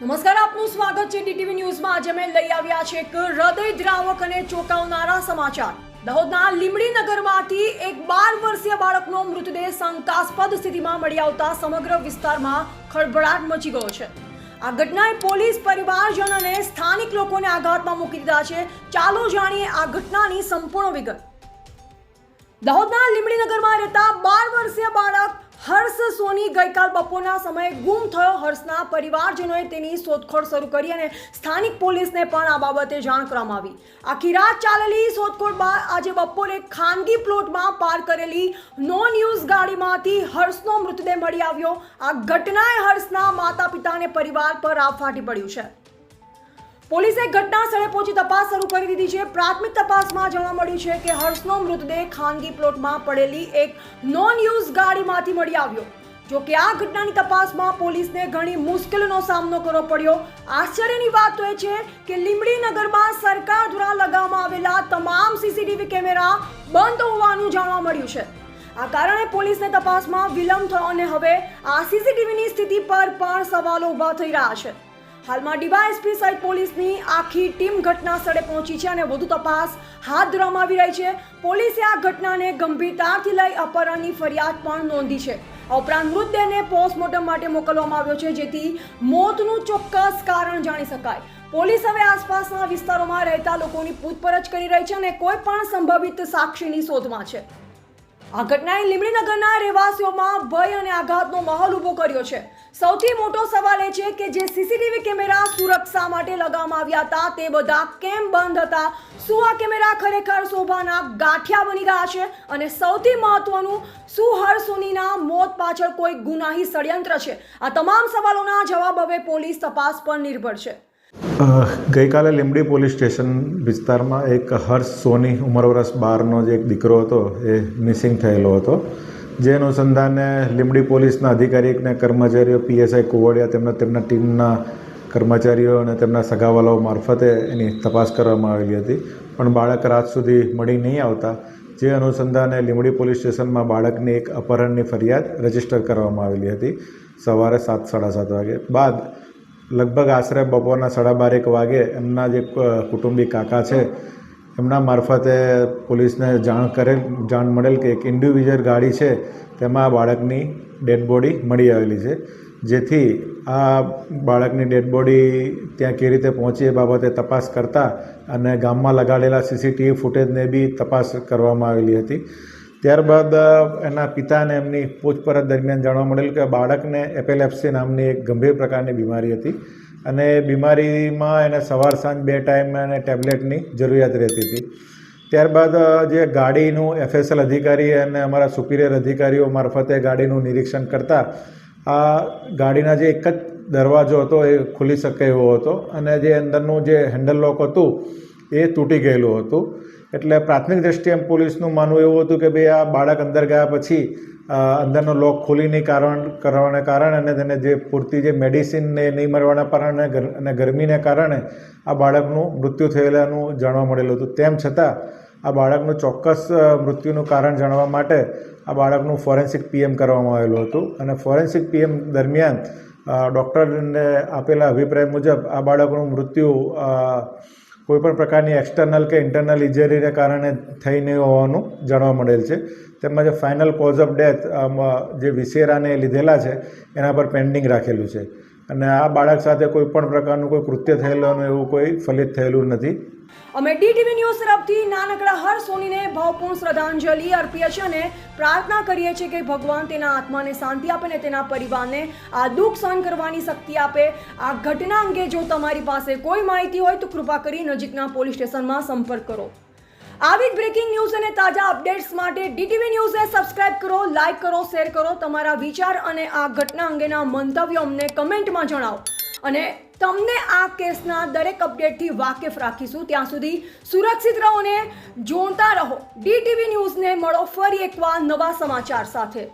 નમસ્કાર, આપનું સ્વાગત છે ડીટીવી ન્યૂઝમાં. આજે અમે લઈ આવ્યા છે એક હૃદય દ્રાવક અને ચોંકાવનારા સમાચાર. દાહોદના લીમડી નગરમાંથી એક બાર વર્ષીય બાળકનો મૃતદેહ શંકાસ્પદ સ્થિતિમાં મળી આવતા સમગ્ર વિસ્તારમાં ખળભળાટ મચી ગયો છે. આ ઘટનાએ પોલીસ, પરિવારજન અને સ્થાનિક લોકોને આઘાતમાં મૂકી દીધા છે. ચાલો જાણીએ આ ઘટનાની સંપૂર્ણ વિગત. દાહોદના લીમડી નગરમાં રહેતા બાર વર્ષીય બાળક હર્ષ સોની ગઈકાલ બપોરના સમયે ગુમ થયો હર્ષના પરિવારજનોએ તેની શોધખોળ શરૂ કરી અને સ્થાનિક પોલીસને પણ આ બાબતે જાણ કરવામાં આવી. આખી રાત ચાલેલી શોધખોળ બાદ આજે બપોરે ખાનગી પ્લોટમાં પાર કરેલી નોન યુઝ ગાડીમાંથી હર્ષનો મૃતદેહ મળી આવ્યો. આ ઘટનાએ હર્ષના માતા પિતા અને પરિવાર પર આફ ફાટી પડ્યું છે. પોલીસે ઘટના સ્થળે પહોંચી તપાસ શરૂ કરી દીધી છે. પ્રાથમિક તપાસમાં જાણવા મળ્યું છે કે હર્ષનો મૃતદેહ ખાનગી પ્લોટમાં પડેલી એક નોન યુઝ ગાડીમાંથી મળી આવ્યો. જો કે આ ઘટનાની તપાસમાં પોલીસને ઘણી મુશ્કેલીનો સામનો કરવો પડ્યો. આશ્ચર્યની વાત તો એ છે કે લીંબડી નગરમાં સરકાર દ્વારા લગાવવામાં આવેલા તમામ સીસીટીવી કેમેરા બંધ હોવાનું જાણવા મળ્યું છે. આ કારણે પોલીસને તપાસમાં વિલંબ થયો અને હવે આ સીસીટીવીની સ્થિતિ પર પણ સવાલો ઊભા થઈ રહ્યા છે. હાલમાં ડીવાયએસપી સહિત પોલીસની આખી ટીમ ઘટના સ્થળે પહોંચી છે અને વધુ તપાસ હાથ ધરવામાં આવી રહી છે. પોલીસે આ ઘટનાને ગંભીરતાથી લઈ અપહરણની ફરિયાદ પણ નોંધી છે. આ ઉપરાંત મૃતદેહને પોસ્ટમોર્ટમ માટે મોકલવામાં આવ્યો છે, જેથી મોતનું ચોક્કસ કારણ જાણી શકાય. પોલીસ હવે આસપાસના વિસ્તારોમાં રહેતા લોકોની પૂછપરછ કરી રહી છે અને કોઈ પણ સંભવિત સાક્ષીની શોધમાં છે. આ ઘટનાએ લીમડીનગરના રહેવાસીઓમાં ભય અને આઘાતનો માહોલ ઊભો કર્યો છે. સૌથી મોટો સવાલ એ છે કે જે સીસીટીવી કેમેરા સુરક્ષા માટે લગાવવામાં આવ્યા હતા, તે બધા કેમ બંધ હતા? શું આ કેમેરા ખરેખર શોભાના ગાંઠિયા બની ગયા છે? અને સૌથી મહત્વનું, શું હર સોનીના મોત પાછળ કોઈ ગુનાહી ષડયંત્ર છે? આ તમામ સવાલોના જવાબ હવે પોલીસ તપાસ પર નિર્ભર છે. ગઈકાલે લીંબડી પોલીસ સ્ટેશન વિસ્તારમાં એક હર્ષ સોની ઉંમર વર્ષ બારનો જે એક દીકરો હતો, એ મિસિંગ થયેલો હતો. જે અનુસંધાને લીંબડી પોલીસના અધિકારી અને કર્મચારીઓ, પીએસઆઈ કુવડિયા તેમના તેમના ટીમના કર્મચારીઓ અને તેમના સગાવાલાઓ મારફતે એની તપાસ કરવામાં આવેલી હતી. પણ બાળક રાત સુધી મળી નહીં આવતા, જે અનુસંધાને લીંબડી પોલીસ સ્ટેશનમાં બાળકની એક અપહરણની ફરિયાદ રજિસ્ટર કરવામાં આવેલી હતી સવારે સાત, સાડા સાત વાગે. બાદ લગભગ આશરે બપોરના સાડા બારેક વાગે એમના જે કુટુંબી કાકા છે એમના મારફતે પોલીસને જાણ કરેલ જાણ મળેલ કે એક ઇન્ડિવિજ્યુઅલ ગાડી છે, તેમાં બાળકની ડેડ બોડી મળી આવેલી છે. જેથી આ બાળકની ડેડ બોડી ત્યાં કેવી રીતે પહોંચી એ બાબતે તપાસ કરતા અને ગામમાં લગાડેલા સીસીટીવી ફૂટેજને બી તપાસ કરવામાં આવેલી હતી. ત્યારબાદ એના પિતાને એમની પૂછપરછ દરમિયાન જાણવા મળેલ કે બાળકને એપેલેપ્સી નામની એક ગંભીર પ્રકારની બીમારી હતી. અને બીમારીમાં એને સવાર સાંજ બે ટાઈમ એને ટેબ્લેટની જરૂરિયાત રહેતી હતી. ત્યારબાદ જે ગાડીનું એફએસએલ અધિકારી અને અમારા સુપિરિયર અધિકારીઓ મારફતે ગાડીનું નિરીક્ષણ કરતા, આ ગાડીના જે એક જ દરવાજો હતો એ ખુલી શકે એવો હતો અને જે અંદરનું જે હેન્ડલ લોક હતું એ તૂટી ગયેલું હતું. એટલે પ્રાથમિક દ્રષ્ટિએ પોલીસનું માનવું એવું હતું કે ભાઈ આ બાળક અંદર ગયા પછી અંદરનો લોક ખોલીને કારણ કરવાને કારણે અને તેને જે પૂરતી જે મેડિસિન ને નહીં મળવાના કારણે અને ગરમીને કારણે આ બાળકનું મૃત્યુ થયેલાનું જાણવા મળેલું હતું. તેમ છતાં, આ બાળકનું ચોક્કસ મૃત્યુનું કારણ જાણવા માટે આ બાળકનું ફોરેન્સિક પીએમ કરવામાં આવેલું હતું અને ફોરેન્સિક પીએમ દરમિયાન ડૉક્ટરને આપેલા અભિપ્રાય મુજબ આ બાળકનું મૃત્યુ કોઈપણ પ્રકારની એક્સટર્નલ કે ઇન્ટરનલ ઇન્જરીને કારણે થઈ નહીં હોવાનું જાણવા મળેલ છે. તેમજ ફાઇનલ કોઝ ઓફ ડેથ જે વિસેરાને લીધેલા છે, એના પર પેન્ડિંગ રાખેલું છે. અને આ બાળક સાથે કોઈ પણ પ્રકારનું કોઈ કૃત્ય થયેલું એવું કોઈ ફલિત થયેલું નથી. અમે ડીટીવી ન્યૂઝ તરફથી નાનકડા હર સોનીને ભાવપૂર્ણ શ્રદ્ધાંજલિ અર્પીએ છીએ અને પ્રાર્થના કરીએ છીએ કે ભગવાન તેના આત્માને શાંતિ આપે ને તેના પરિવારને આ દુઃખ સહન કરવાની શક્તિ આપે. આ ઘટના અંગે જો તમારી પાસે કોઈ માહિતી હોય તો કૃપા કરી નજીકના પોલીસ સ્ટેશનમાં સંપર્ક કરો. આવી જ બ્રેકિંગ ન્યૂઝ અને તાજા અપડેટ્સ માટે ડીટીવી ન્યૂઝને સબસ્ક્રાઇબ કરો લાઇક કરો શેર કરો તમારા વિચાર અને આ ઘટના અંગેના મંતવ્યો અમને કમેન્ટમાં જણાવો. અને તમને આ કેસના દરેક અપડેટથી વાકેફ રાખીશું. ત્યાં સુધી સુરક્ષિત રહો ને જોતા રહો. ડીટીવી ન્યૂઝને મળો ફરી એકવાર નવા સમાચાર સાથે.